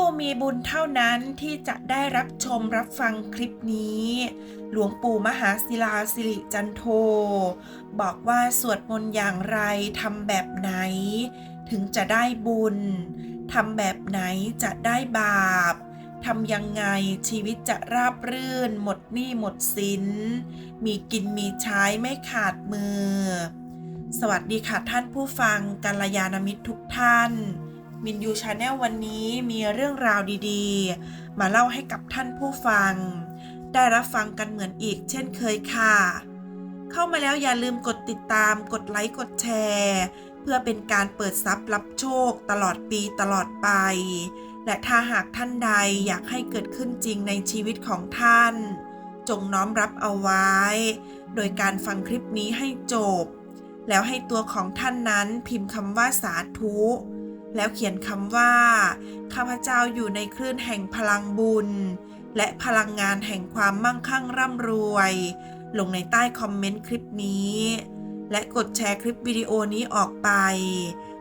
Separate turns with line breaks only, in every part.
ผู้มีบุญเท่านั้นที่จะได้รับชมรับฟังคลิปนี้ หลวงปู่มหาศิลาสิริจันโท บอกว่าสวดมนต์อย่างไรทำแบบไหน ถึงจะได้บุญทำแบบไหนจะได้บาปทำยังไงชีวิตจะราบรื่น หมดหนี้หมดสิน มีกินมีใช้ไม่ขาดมือ สวัสดีค่ะท่านผู้ฟังกัลยาณมิตรทุกท่าน มินยูชาแนลวันนี้มีเรื่องราวดีๆ มาเล่าให้กับท่านผู้ฟัง ได้รับฟังกันเหมือนอีกเช่นเคยค่ะ เข้ามาแล้วอย่าลืมกดติดตาม กดไลค์ กดแชร์ เพื่อเป็นการเปิดทรัพย์รับโชคตลอดปีตลอดไป และถ้าหากท่านใดอยากให้เกิดขึ้นจริงในชีวิตของท่าน จงน้อมรับเอาไว้ โดยการฟังคลิปนี้ให้จบ แล้วให้ตัวของท่านนั้นพิมพ์คำว่าสาธุ แล้วเขียนคำว่า ข้าพเจ้าอยู่ในคลื่นแห่งพลังบุญ และพลังงานแห่งความมั่งคั่งร่ำรวย ลงในใต้คอมเมนต์คลิปนี้ และกดแชร์คลิปวิดีโอนี้ออกไป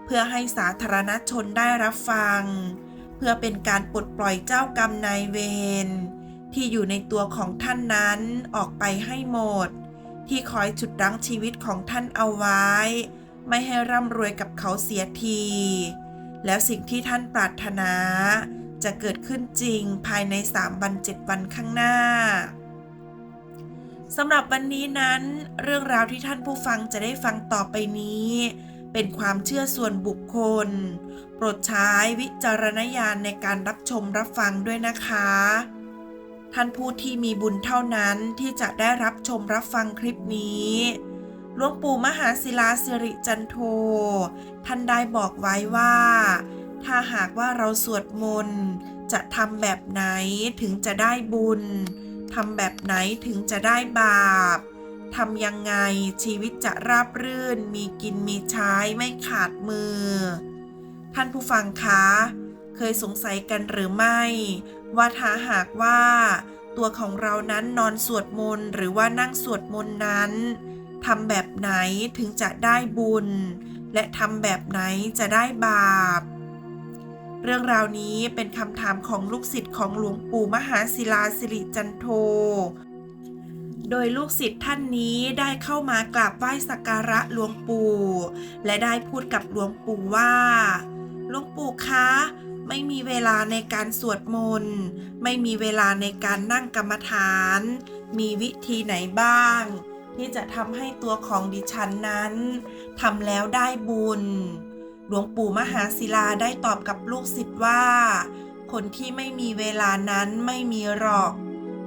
เพื่อให้สาธารณชนได้รับฟัง เพื่อเป็นการปลดปล่อยเจ้ากรรมนายเวรที่อยู่ในตัวของท่านนั้นออกไปให้หมด ที่คอยฉุดรั้งชีวิตของท่านเอาไว้ ไม่ให้ร่ำรวยกับเขาเสียที แล้วสิ่งที่ท่านปรารถนา จะเกิดขึ้นจริงภายใน 3 วัน 7 วันข้างหน้าสำหรับวันนี้นั้น เรื่องราวที่ท่านผู้ฟังจะได้ฟังต่อไปนี้ เป็นความเชื่อส่วนบุคคล โปรดใช้วิจารณญาณในการรับชมรับฟังด้วยนะคะ ท่านผู้ที่มีบุญเท่านั้นที่จะได้รับชมรับฟังคลิปนี้ หลวงปู่มหาศิลาสิริจันโท ท่านได้บอกไว้ว่า ถ้าหากว่าเราสวดมนต์จะทำแบบไหนถึงจะได้บุญทำแบบไหนถึงจะได้บาปทำยังไงชีวิตจะราบรื่น มีกินมีใช้ไม่ขาดมือ ท่านผู้ฟังคะ เคยสงสัยกันหรือไม่ ว่าถ้าหากว่า ตัวของเรานั้นนอนสวดมนต์หรือว่านั่งสวดมนต์นั้น ทำแบบไหนถึงจะได้บุญ และทำแบบไหนจะได้บาป เรื่องราวนี้เป็นคำถามของลูกศิษย์ของหลวงปู่มหาศิลาสิริจันโท โดยลูกศิษย์ท่านนี้ได้เข้ามากราบไหว้สักการะหลวงปู่ และได้พูดกับหลวงปู่ว่าหลวงปู่คะไม่มีเวลาในการสวดมนต์ ไม่มีเวลาในการนั่งกรรมฐาน มีวิธีไหนบ้าง ที่จะทำให้ตัวของดิฉันนั้นทำแล้วได้บุญ หลวงปู่มหาศิลาได้ตอบกับลูกศิษย์ว่า คนที่ไม่มีเวลานั้นไม่มีหรอก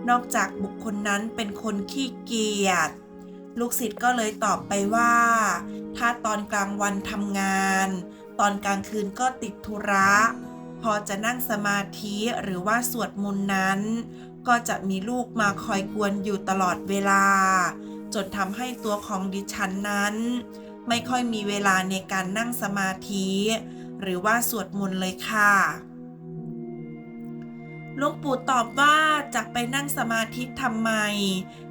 นอกจากบุคคลนั้นเป็นคนขี้เกียจลูกศิษย์ก็เลยตอบไปว่า ถ้าตอนกลางวันทำงาน ตอนกลางคืนก็ติดธุระ พอจะนั่งสมาธิหรือว่าสวดมนต์นั้น ก็จะมีลูกมาคอยกวนอยู่ตลอดเวลา จนทำให้ตัวของดิฉันนั้น ไม่ค่อยมีเวลาในการนั่งสมาธิ หรือว่าสวดมนต์เลยค่ะหลวงปู่ตอบว่าจะไปนั่งสมาธิทำไม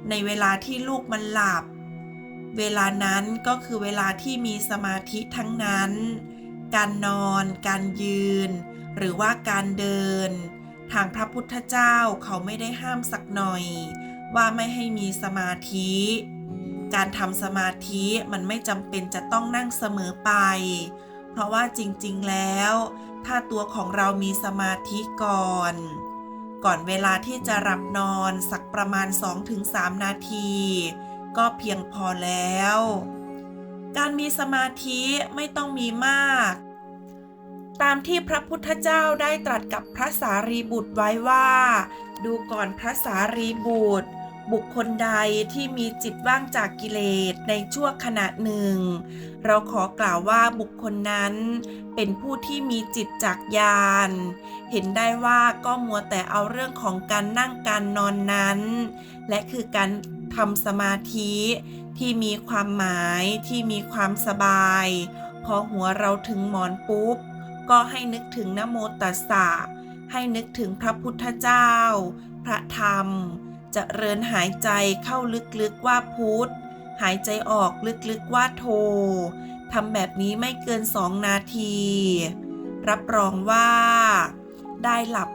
ในเวลาที่ลูกมันหลับ เวลานั้นก็คือเวลาที่มีสมาธิทั้งนั้น การนอน การยืน หรือว่าการเดิน ทางพระพุทธเจ้าเขาไม่ได้ห้ามสักหน่อย ว่าไม่ให้มีสมาธิ การทำสมาธิมันไม่จำเป็นจะต้องนั่งเสมอไป เพราะว่าจริงๆแล้ว ถ้าตัวของเรามีสมาธิก่อน ก่อนเวลาที่จะหลับนอนสักประมาณ 2-3 นาที ก็เพียงพอแล้ว การมีสมาธิไม่ต้องมีมากตามที่พระพุทธเจ้าได้ตรัสกับพระสารีบุตรไว้ว่า ดูก่อนพระสารีบุตร บุคคลใดที่มีจิตว่างจากกิเลสในชั่วขณะหนึ่ง เราขอกล่าวว่าบุคคลนั้น เป็นผู้ที่มีจิตจากญาณเห็นได้ว่าก็มัวแต่เอาเรื่องของการนั่งการนอนนั้น และคือการทำสมาธิที่มีความหมายที่มีความสบาย พอหัวเราถึงหมอนปุ๊บ ก็ให้นึกถึงนโมตัสสะให้นึกถึงพระพุทธเจ้า พระธรรม จะเริญหายใจเข้าลึกๆว่าพุทธหายใจออกลึกๆว่าโททำแบบนี้ไม่เกินสองนาที รับรองว่า ได้หลับ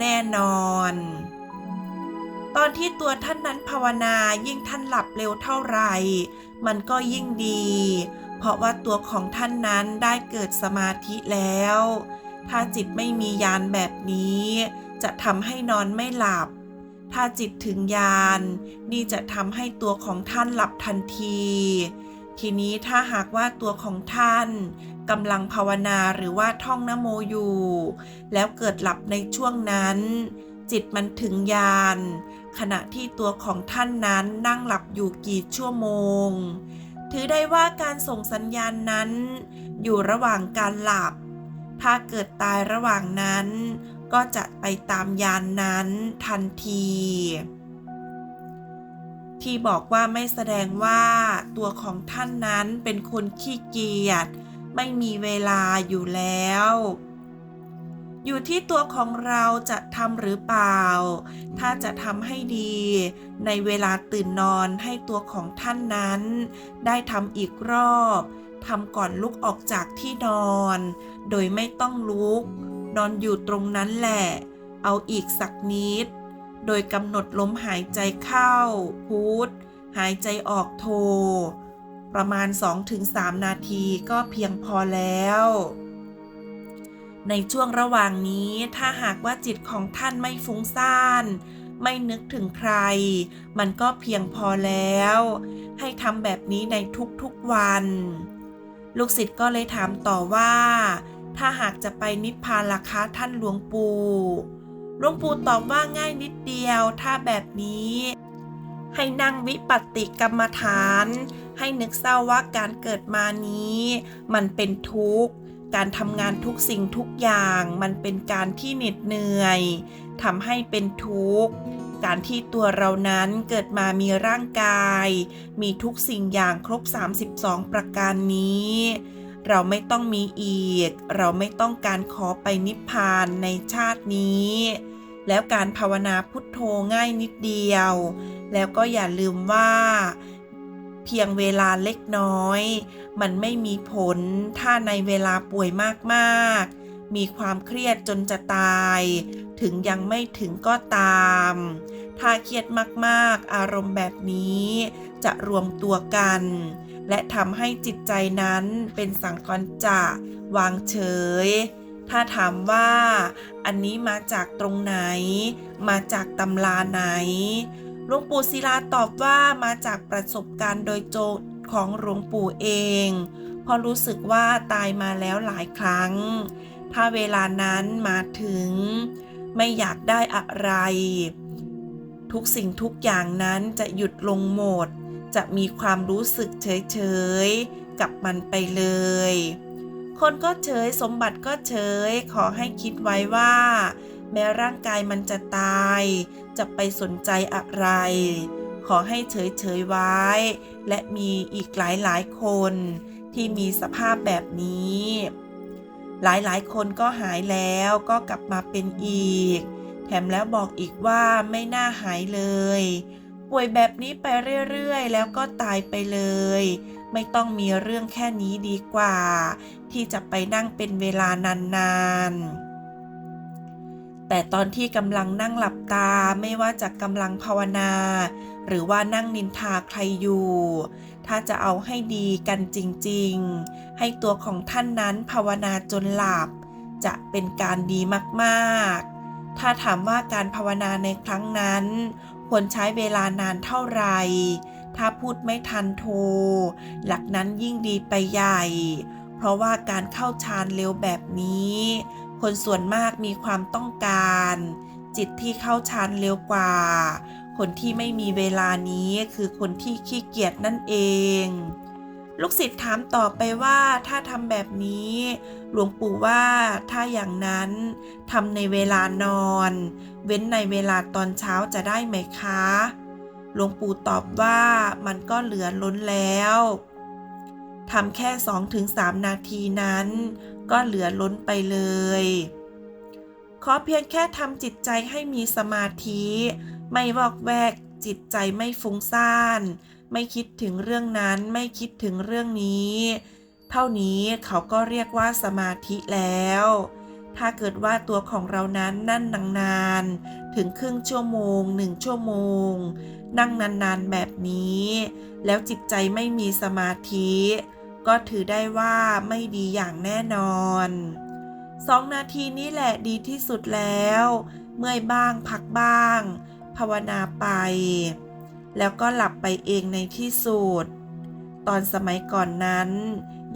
แน่นอน ตอนที่ตัวท่านนั้นภาวนายิ่งท่านหลับเร็วเท่าไหร่ มันก็ยิ่งดี เพราะว่าตัวของท่านนั้นได้เกิดสมาธิแล้ว ถ้าจิตไม่มียานแบบนี้ จะทำให้นอนไม่หลับ ถ้าจิตถึงยานนี่จะทำให้ตัวของท่านหลับทันที ทีนี้ถ้าหากว่าตัวของท่านกำลังภาวนาหรือว่าท่องนโมอยู่ แล้วเกิดหลับในช่วงนั้น จิตมันถึงยานขณะที่ตัวของท่านนั้นนั่งหลับอยู่กี่ชั่วโมง ถือได้ว่าการส่งสัญญาณนั้น อยู่ระหว่างการหลับ ถ้าเกิดตายระหว่างนั้น ก็จะไปตามยานนั้นทันที ที่บอกว่าไม่แสดงว่าตัวของท่านนั้นเป็นคนขี้เกียจไม่มีเวลาอยู่แล้ว อยู่ที่ตัวของเราจะทำหรือเปล่า ถ้าจะทำให้ดี ในเวลาตื่นนอนให้ตัวของท่านนั้น ได้ทำอีกรอบทำก่อนลุกออกจากที่นอน โดยไม่ต้องลุก นอนอยู่ตรงนั้นแหละ เอาอีกสักนิด โดยกำหนดลมหายใจเข้า พุทหายใจออกโท ประมาณ 2-3 นาทีก็เพียงพอแล้ว ในช่วงระหว่างนี้ถ้าหากว่าจิตของท่านไม่ฟุ้งซ่าน ไม่นึกถึงใคร มันก็เพียงพอแล้ว ให้ทำแบบนี้ในทุกๆวัน ลูกศิษย์ก็เลยถามต่อว่า ถ้าหากจะไปนิพพานล่ะคะท่านหลวงปู่หลวงปู่ตอบว่าง่ายนิดเดียว ถ้าแบบนี้ ให้นั่งวิปัสติกรรมฐาน ให้นึกเศร้าว่าการเกิดมานี้ มันเป็นทุกข์ การทำงานทุกสิ่งทุกอย่าง มันเป็นการที่เหน็ดเหนื่อยทำให้เป็นทุกข์การที่ตัวเรานั้นเกิดมามีร่างกาย มีทุกสิ่งอย่างครบ 32 ประการนี้ เราไม่ต้องมีอีก เราไม่ต้องการขอไปนิพพานในชาตินี้ แล้วการภาวนาพุทโธง่ายนิดเดียว แล้วก็อย่าลืมว่า เพียงเวลาเล็กน้อย มันไม่มีผลถ้าในเวลาป่วยมากๆ มีความเครียดจนจะตาย ถึงยังไม่ถึงก็ตาม ถ้าเครียดมากๆ อารมณ์แบบนี้ จะรวมตัวกัน และทำให้จิตใจนั้นเป็นสังกรจะวางเฉย ถ้าถามว่า อันนี้มาจากตรงไหน มาจากตำราไหนหลวงปู่ศิลาตอบว่ามาจากประสบการณ์โดยโจทของหลวงปู่เอง เพราะรู้สึกว่าตายมาแล้วหลายครั้ง ถ้าเวลานั้นมาถึง ไม่อยากได้อะไร ทุกสิ่งทุกอย่างนั้นจะหยุดลงหมด จะมีความรู้สึกเฉยๆ กับมันไปเลย คนก็เฉยสมบัติก็เฉย ขอให้คิดไว้ว่า แม้ร่างกายมันจะตาย จะไปสนใจอะไร ขอให้เฉยๆไว้ และมีอีกหลายๆคนที่มีสภาพแบบนี้ หลายๆ คนก็หายแล้วก็กลับมาเป็นอีก แถมแล้วบอกอีกว่าไม่น่าหายเลย ป่วยแบบนี้ไปเรื่อยๆ แล้วก็ตายไปเลย ไม่ต้องมีเรื่องแค่นี้ดีกว่า ที่จะไปนั่งเป็นเวลานานๆแต่ตอนที่กำลังนั่งหลับตาไม่ว่าจะกำลังภาวนา หรือว่านั่งนินทาใครอยู่ ถ้าจะเอาให้ดีกันจริงๆ ให้ตัวของท่านนั้นภาวนาจนหลับ จะเป็นการดีมากๆ ถ้าถามว่าการภาวนาในครั้งนั้น ควรใช้เวลานานเท่าไหร่ถ้าพูดไม่ทันโทรหลักนั้นยิ่งดีไปใหญ่ เพราะว่าการเข้าฌานเร็วแบบนี้ คนส่วนมากมีความต้องการ จิตที่เข้าฌานเร็วกว่า คนที่ไม่มีเวลานี้คือคนที่ขี้เกียจนั่นเอง ลูกศิษย์ถามต่อไปว่าถ้าทำแบบนี้ หลวงปู่ว่าถ้าอย่างนั้นทำในเวลานอน เว้นในเวลาตอนเช้าจะได้ไหมคะ หลวงปู่ตอบว่ามันก็เหลือล้นแล้วทำแค่ 2-3 นาทีนั้น ก็เหลือล้นไปเลย ขอเพียงแค่ทำจิตใจให้มีสมาธิ ไม่วอกแวก จิตใจไม่ฟุ้งซ่าน ไม่คิดถึงเรื่องนั้น ไม่คิดถึงเรื่องนี้ เท่านี้เขาก็เรียกว่าสมาธิแล้ว ถ้าเกิดว่าตัวของเรานั้นนั่นนานๆถึงครึ่งชั่วโมงหนึ่งชั่วโมง นั่งนานๆแบบนี้ แล้วจิตใจไม่มีสมาธิ ก็ถือได้ว่าไม่ดีอย่างแน่นอนสองนาทีนี้แหละดีที่สุดแล้ว เมื่อยบ้างพักบ้าง ภาวนาไป แล้วก็หลับไปเองในที่สุด ตอนสมัยก่อนนั้น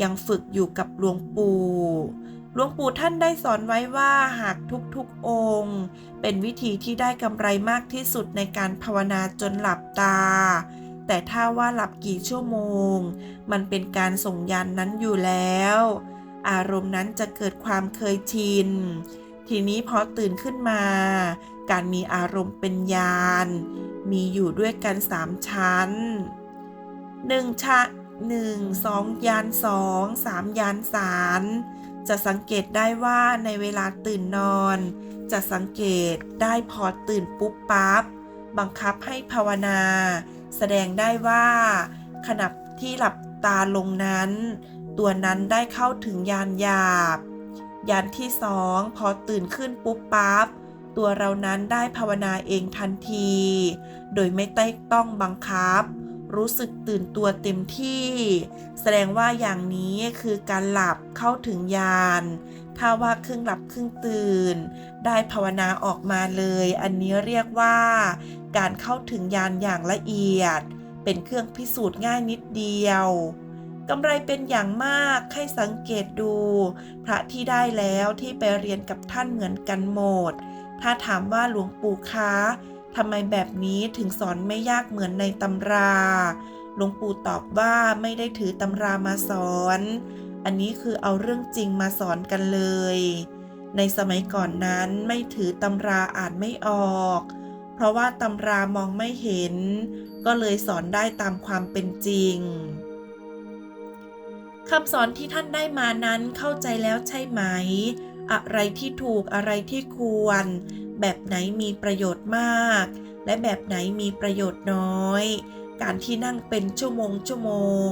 ยังฝึกอยู่กับหลวงปู่หลวงปู่ท่านได้สอนไว้ว่าหากทุกๆองค์ เป็นวิธีที่ได้กำไรมากที่สุดในการภาวนาจนหลับตา แต่ถ้าว่าหลับกี่ชั่วโมง มันเป็นการส่งยันนั้นอยู่แล้ว อารมณ์นั้นจะเกิดความเคยชิน ทีนี้พอตื่นขึ้นมา การมีอารมณ์เป็นยาน มีอยู่ด้วยกันสามชั้นหนึ่งชะหนึ่งสองยานสองสามยานสามจะสังเกตได้ว่าในเวลาตื่นนอน จะสังเกตได้พอตื่นปุ๊บปั๊บบังคับให้ภาวนา แสดงได้ว่าขณะที่หลับตาลงนั้น ตัวนั้นได้เข้าถึงยานหยาบ ยานที่สองพอตื่นขึ้นปุ๊บปั๊บ ตัวเรานั้นได้ภาวนาเองทันที โดยไม่ได้ต้องบังคับ รู้สึกตื่นตัวเต็มที่ แสดงว่าอย่างนี้คือการหลับเข้าถึงยานถ้าว่าครึ่งหลับครึ่งตื่น ได้ภาวนาออกมาเลย อันนี้เรียกว่า การเข้าถึงยานอย่างละเอียด เป็นเครื่องพิสูจน์ง่ายนิดเดียวกำไรเป็นอย่างมากให้สังเกตดู พระที่ได้แล้วที่ไปเรียนกับท่านเหมือนกันหมด ถ้าถามว่าหลวงปู่คะทำไมแบบนี้ถึงสอนไม่ยากเหมือนในตำรา หลวงปู่ตอบว่าไม่ได้ถือตำรามาสอน อันนี้คือเอาเรื่องจริงมาสอนกันเลย ในสมัยก่อนนั้นไม่ถือตำราอ่านไม่ออก เพราะว่าตำรามองไม่เห็น ก็เลยสอนได้ตามความเป็นจริงคำสอนที่ท่านได้มานั้นเข้าใจแล้วใช่ไหม อะไรที่ถูกอะไรที่ควร แบบไหนมีประโยชน์มาก และแบบไหนมีประโยชน์น้อย การที่นั่งเป็นชั่วโมงชั่วโมง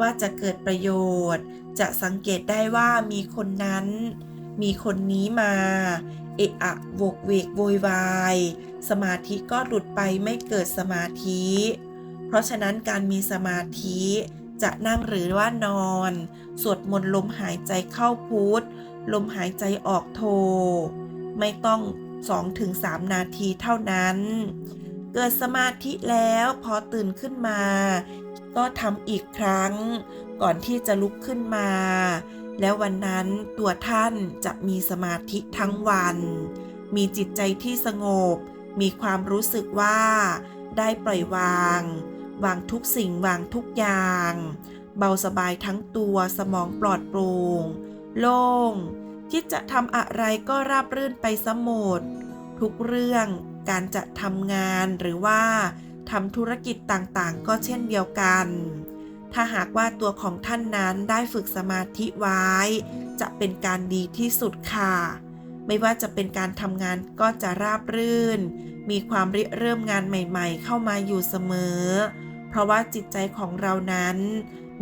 ว่าจะเกิดประโยชน์ จะสังเกตได้ว่ามีคนนั้น มีคนนี้มา เอะอะโวกเวกโวยวาย สมาธิก็หลุดไปไม่เกิดสมาธิ เพราะฉะนั้นการมีสมาธิจะนั่งหรือว่านอน สวดมนต์ลมหายใจเข้าพุทธ ลมหายใจออกโท ไม่ต้อง 2-3 นาทีเท่านั้น เกิดสมาธิแล้วพอตื่นขึ้นมา ก็ทำอีกครั้ง ก่อนที่จะลุกขึ้นมา แล้ววันนั้นตัวท่านจะมีสมาธิทั้งวัน มีจิตใจที่สงบ มีความรู้สึกว่า ได้ปล่อยวาง วางทุกสิ่งวางทุกอย่าง เบาสบายทั้งตัวสมองปลอดโปร่ง โล่งคิดจะทำอะไรก็ราบรื่นไปสมดทุกเรื่องการจะทำงานหรือว่าทำธุรกิจต่างๆ ก็เช่นเดียวกัน ถ้าหากว่าตัวของท่านนั้นได้ฝึกสมาธิไว้ จะเป็นการดีที่สุดค่ะ ไม่ว่าจะเป็นการทำงานก็จะราบรื่น มีความริเริ่มงานใหม่ ๆ เข้ามาอยู่เสมอ เพราะว่าจิตใจของเรานั้น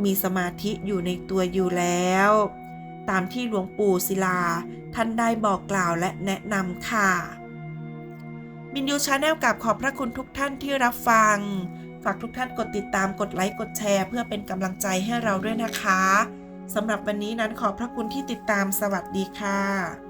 มีสมาธิอยู่ในตัวอยู่แล้ว ตามที่หลวงปู่ศิลา ท่านได้บอกกล่าวและแนะนำค่ะ มินยูชาแนลกับขอบพระคุณทุกท่านที่รับฟัง ฝากทุกท่านกดติดตามกดไลค์กดแชร์ เพื่อเป็นกำลังใจให้เราด้วยนะคะสำหรับวันนี้นั้นขอบพระคุณที่ติดตามสวัสดีค่ะ